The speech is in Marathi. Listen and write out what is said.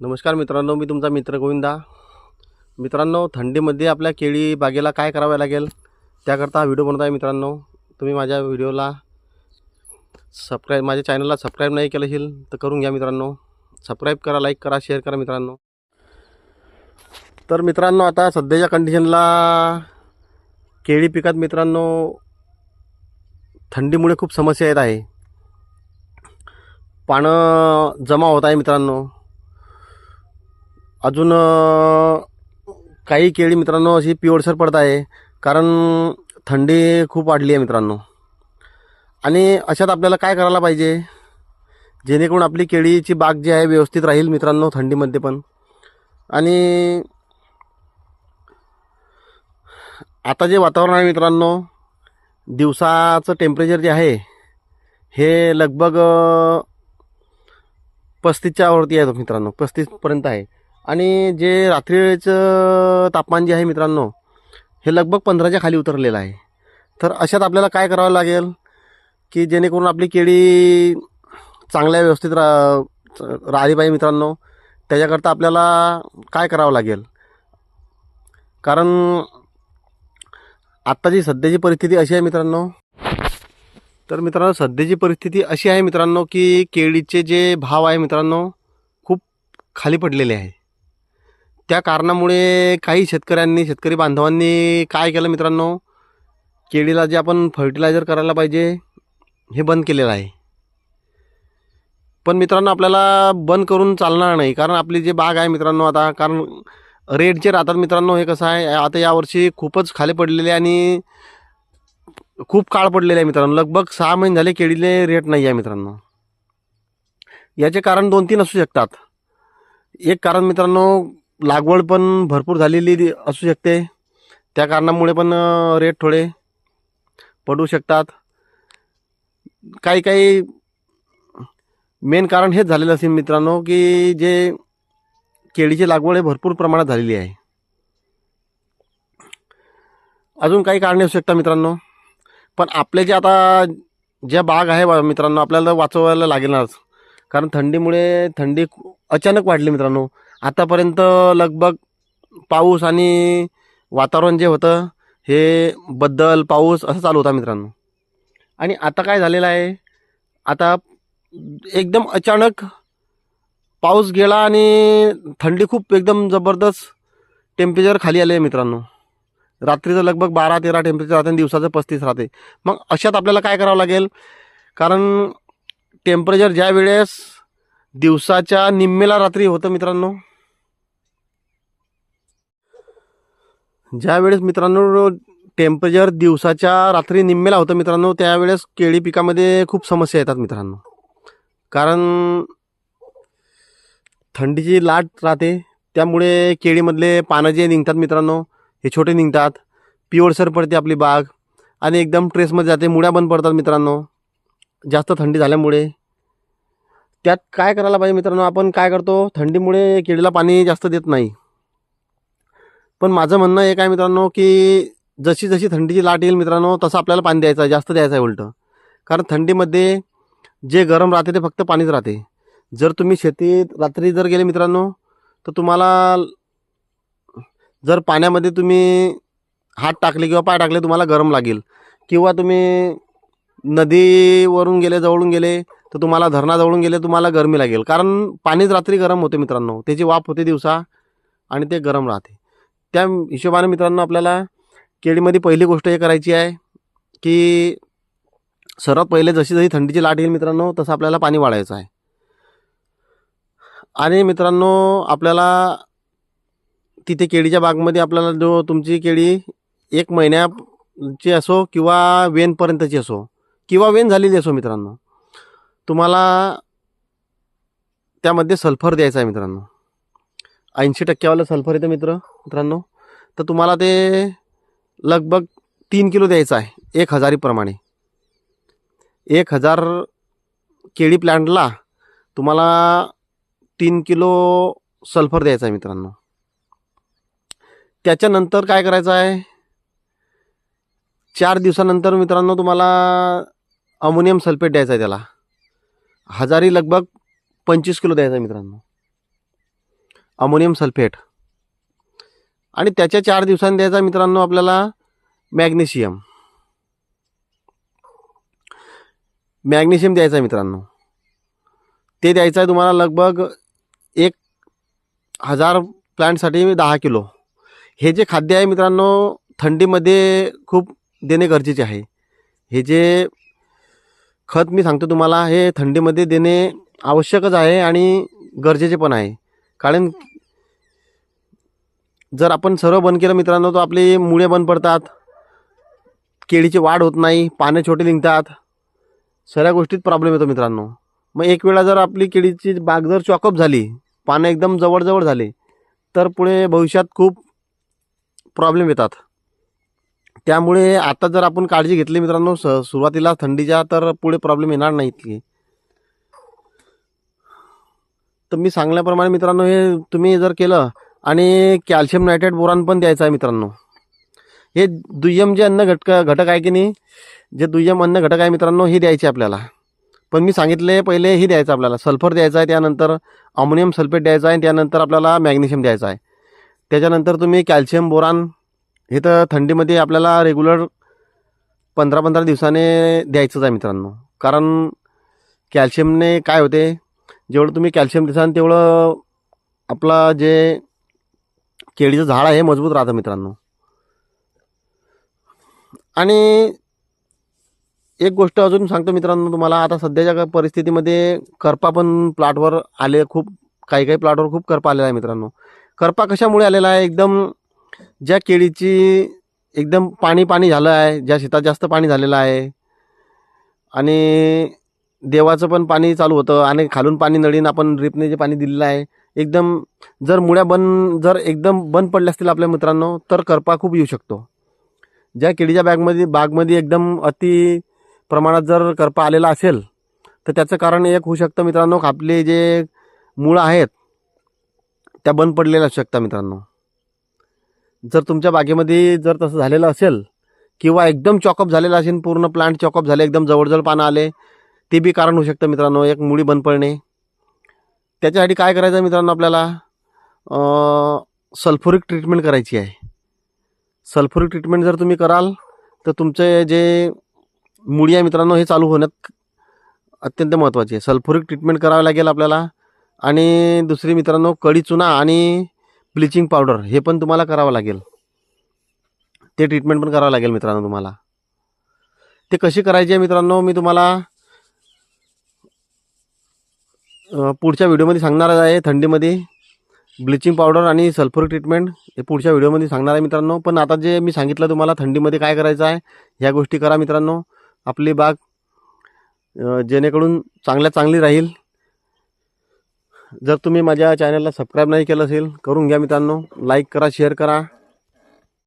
नमस्कार मित्रांनो मी तुमचा मित्र गोविंदा. मित्रांनो थंडीमध्ये आपल्या केळी बागेला काय करावं लागेल त्याकरता हा व्हिडिओ बनत आहे मित्रांनो. तुम्ही माझ्या व्हिडिओला सबस्क्राईब माझ्या चॅनलला सबस्क्राईब नाही केलं असेल तर करून घ्या मित्रांनो. सबस्क्राईब करा लाईक करा शेअर करा मित्रांनो. तर मित्रांनो आता सध्याच्या कंडिशनला केळी पिकात मित्रांनो थंडीमुळे खूप समस्या येत आहे. पानं जमा होत आहे मित्रांनो. अजून काही केळी मित्रांनो अशी पिवळसर पडत आहे. कारण थंडी खूप वाढली आहे मित्रांनो. आणि अशात आपल्याला काय करायला पाहिजे? जेणेकरून आपली केळीची बाग जी आहे व्यवस्थित राहील मित्रांनो थंडीमध्ये पण. आणि आता जे वातावरण आहे मित्रांनो दिवसाचं टेम्परेचर जे आहे हे लगभग पस्तीसच्या वरती आहे मित्रांनो पस्तीसपर्यंत आहे. आणि जे रात्रीचं तापमान जे आहे मित्रांनो हे लगभग पंधराच्या खाली उतरलेलं आहे. तर अशात आपल्याला काय करावं लागेल की जेणेकरून आपली केळी चांगल्या व्यवस्थित रा राहिली पाहिजे मित्रांनो. त्याच्याकरता आपल्याला काय करावं लागेल? कारण आत्ताची सध्याची परिस्थिती अशी आहे मित्रांनो तर मित्रांनो सध्याची परिस्थिती अशी आहे मित्रांनो की केळीचे जे भाव आहे मित्रांनो खूप खाली पडलेले आहे. त्या कारणामुळे काही शेतकऱ्यांनी शेतकरी बांधवांनी काय केलं मित्रांनो? केळीला जे आपण फर्टिलायझर करायला पाहिजे हे बंद केलेलं आहे. पण मित्रांनो आपल्याला बंद करून चालणार नाही कारण आपली जे बाग आहे मित्रांनो आता कारण रेट जे राहतात मित्रांनो हे कसं आहे आता यावर्षी खूपच खाली पडलेले आणि खूप काळ पडलेले आहे मित्रांनो. लगभग सहा महिने झाले केळीले रेट नाही आहे मित्रांनो. याचे कारण दोन तीन असू शकतात. एक कारण मित्रांनो लागवड पण भरपूर झालेली असू शकते. त्या कारणामुळे पण रेट थोडे पडू शकतात. काही काही मेन कारण हेच झालेलं असेल मित्रांनो की जे केळीची लागवड हे भरपूर प्रमाणात झालेली आहे. अजून काही कारणे असू शकतात मित्रांनो पण आपले जे आता ज्या बाग आहे मित्रांनो आपल्याला वाचवायला लागेलच. कारण थंडीमुळे थंडी अचानक वाढली मित्रांनो. आतापर्यंत लगभग पाऊस आणि वातावरण जे होतं हे बद्दल पाऊस असं चालू होता मित्रांनो. आणि आता काय झालेलं आहे? आता एकदम अचानक पाऊस गेला आणि थंडी खूप एकदम जबरदस्त टेम्परेचर खाली आले आहे मित्रांनो. रात्रीचं लगभग बारा तेरा टेम्परेचर राहते आणि दिवसाचं पस्तीस राहते. मग अशात आपल्याला काय करावं लागेल? कारण टेम्परेचर ज्या वेळेस दिवसाच्या निम्मेला रात्री होतं मित्रांनो ज्या वेळेस मित्रांनो टेम्परेचर दिवसाच्या रात्री निम्मेला होतं मित्रांनो त्यावेळेस केळी पिकामध्ये खूप समस्या येतात मित्रांनो. कारण थंडीची लाट राहते त्यामुळे केळीमधले पानं जे निघतात मित्रांनो हे छोटे निघतात. पिवळसर पडते आपली बाग आणि एकदम ट्रेसमध्ये जाते मुळ्या बंद पडतात मित्रांनो. जास्त थंडी झाल्यामुळे. त्यात काय करायला पाहिजे मित्रांनो आपण काय करतो थंडीमुळे केळीला पाणी जास्त देत नाही. पण माझं म्हणणं एक आहे मित्रांनो की जशी जशी थंडीची लाट येईल मित्रांनो तसं आपल्याला पाणी द्यायचं आहे जास्त द्यायचं आहे उलटं. कारण थंडीमध्ये जे गरम राहते ते फक्त पाणीच राहते. जर तुम्ही शेतीत रात्री जर गेले मित्रांनो तर तुम्हाला जर पाण्यामध्ये तुम्ही हात टाकले किंवा पाय टाकले तुम्हाला गरम लागेल. किंवा तुम्ही नदीवरून गेले जवळून गेले तर तुम्हाला धरणाजवळून गेले तुम्हाला गरमी लागेल. कारण पाणीच रात्री गरम होते मित्रांनो. त्याची वाफ होते दिवसा आणि ते गरम राहते. त्या हिशोबाने मित्रांनो आपल्याला केळीमध्ये पहिली गोष्ट हे करायची आहे की सर्वात पहिले जशी जशी थंडीची लाट येईल मित्रांनो तसं आपल्याला पाणी वाढायचं आहे. आणि मित्रांनो आपल्याला तिथे केळीच्या बागमध्ये आपल्याला जो तुमची केळी एक महिन्याची असो किंवा वेनपर्यंतची असो किंवा वेन झालेली असो मित्रांनो तुम्हाला त्यामध्ये सल्फर द्यायचं आहे मित्रांनो. ऐंशी टक्क्यावालं सल्फर येतं मित्र मित्रांनो. तर तुम्हाला ते लगभग तीन किलो द्यायचं आहे एक हजारीप्रमाणे. एक हजार केळी प्लॅन्टला तुम्हाला तीन किलो सल्फर द्यायचा आहे मित्रांनो. त्याच्यानंतर काय करायचं आहे चार दिवसानंतर मित्रांनो तुम्हाला अमोनियम सल्फेट द्यायचा आहे त्याला. हजारी लगभग पंचवीस किलो द्यायचा आहे मित्रांनो. Ammonium sulphate. आणि त्याच्या चार दिवसांनी द्यायचा मित्रांनो आपल्याला मॅग्नेशियम. मॅग्नेशियम द्यायचा आहे मित्रांनो. ते द्यायचं आहे तुम्हाला लगभग एक हजार प्लांटसाठी दहा किलो. हे जे खाद्य आहे मित्रांनो थंडीमध्ये खूप देणे गरजेचे आहे. हे जे खत मी सांगतो तुम्हाला हे थंडीमध्ये देणे आवश्यकच आहे आणि गरजेचे पण आहे. कारण जर आपण सर्व बंद केलं मित्रांनो तर आपली मुळे बंद पडतात. केळीची वाढ होत नाही पाने छोटे निघतात. सगळ्या गोष्टीत प्रॉब्लेम येतो मित्रांनो. मग एक वेळा जर आपली केळीची बाग जर चॉकअप झाली पानं एकदम जवळजवळ झाले तर पुढे भविष्यात खूप प्रॉब्लेम येतात. त्यामुळे आता जर आपण काळजी घेतली मित्रांनो स सुरुवातीला थंडीच्या तर पुढे प्रॉब्लेम येणार नाहीत की तर मी सांगल्याप्रमाणे मित्रांनो हे तुम्ही जर केलं आणि कॅल्शियम नायट्रेट बोरान पण द्यायचं आहे मित्रांनो. हे दुय्यम जे अन्न घटक घटक आहे की नाही जे दुय्यम अन्न घटक आहे मित्रांनो हे द्यायचे आपल्याला. पण मी सांगितले पहिले हे द्यायचं आपल्याला. सल्फर द्यायचं आहे त्यानंतर अमोनियम सल्फेट द्यायचं आहे त्यानंतर आपल्याला मॅग्नेशियम द्यायचं आहे. त्याच्यानंतर तुम्ही कॅल्शियम बोरान हे तर थंडीमध्ये आपल्याला रेग्युलर पंधरा पंधरा दिवसाने द्यायचंच आहे मित्रांनो. कारण कॅल्शियमने काय होते जेवढं तुम्ही कॅल्शियम देसान तेवढं आपला जे केळीचं झाड आहे मजबूत राहतं मित्रांनो. आणि एक गोष्ट अजून सांगतो मित्रांनो तुम्हाला आता सध्याच्या परिस्थितीमध्ये करपा पण प्लॉटवर आले खूप काही काही प्लॉटवर खूप करपा आलेला आहे मित्रांनो. करपा कशामुळे आलेला आहे? एकदम ज्या केळीची एकदम पाणी पाणी झालं आहे ज्या शेतात जास्त पाणी झालेलं आहे आणि देवाचं पण पाणी चालू होतं आणि खालून पाणी नळीन आपण ड्रिपने जे पाणी दिलेलं आहे एकदम जर मुळ्या बंद जर एकदम बंद पडल्या असतील आपल्या मित्रांनो तर करपा खूप येऊ शकतो. ज्या केळीच्या बॅगमध्ये बागमध्ये एकदम अति प्रमाणात जर करपा आलेला असेल तर त्याचं कारण एक होऊ शकतं मित्रांनो आपले जे मुळं आहेत त्या बंद पडलेल्या असू शकतात मित्रांनो. जर तुमच्या बागेमध्ये जर तसं झालेलं असेल किंवा एकदम चॉकअप झालेलं असेल पूर्ण प्लांट चॉकअप झाले एकदम जवळजवळ पानं आले ते बी कारण होऊ शकतं मित्रांनो. एक मुळी बंद पडणे त्याच्यासाठी काय करायचं आहे मित्रांनो आपल्याला? सल्फ्युरिक ट्रीटमेंट करायची आहे. सल्फ्युरिक ट्रीटमेंट जर तुम्ही कराल तर तुमचे जे मुळी आहे मित्रांनो हे चालू होण्यात अत्यंत महत्त्वाची आहे. सल्फ्युरिक ट्रीटमेंट करावी लागेल आपल्याला. आणि दुसरी मित्रांनो कडी चुना आणि ब्लिचिंग पावडर हे पण तुम्हाला करावं लागेल. ते ट्रीटमेंट पण करावं लागेल मित्रांनो तुम्हाला. ते कशी करायची आहे मित्रांनो? मी तुम्हाला पुढच्या व्हिडिओमध्ये सांगणार आहे थंडीमध्ये ब्लिचिंग पावडर आणि सल्फर ट्रीटमेंट हे पुढच्या व्हिडिओमध्ये सांगणार आहे मित्रांनो. पण आता जे मी सांगितलं तुम्हाला थंडीमध्ये काय करायचं आहे ह्या गोष्टी करा मित्रांनो. आपली बाग जेणेकडून जेणेकरून चांगल्यात चांगली राहील. जर तुम्ही माझ्या चॅनलला सबस्क्राईब नाही केलं असेल करून घ्या मित्रांनो. लाईक करा शेअर करा.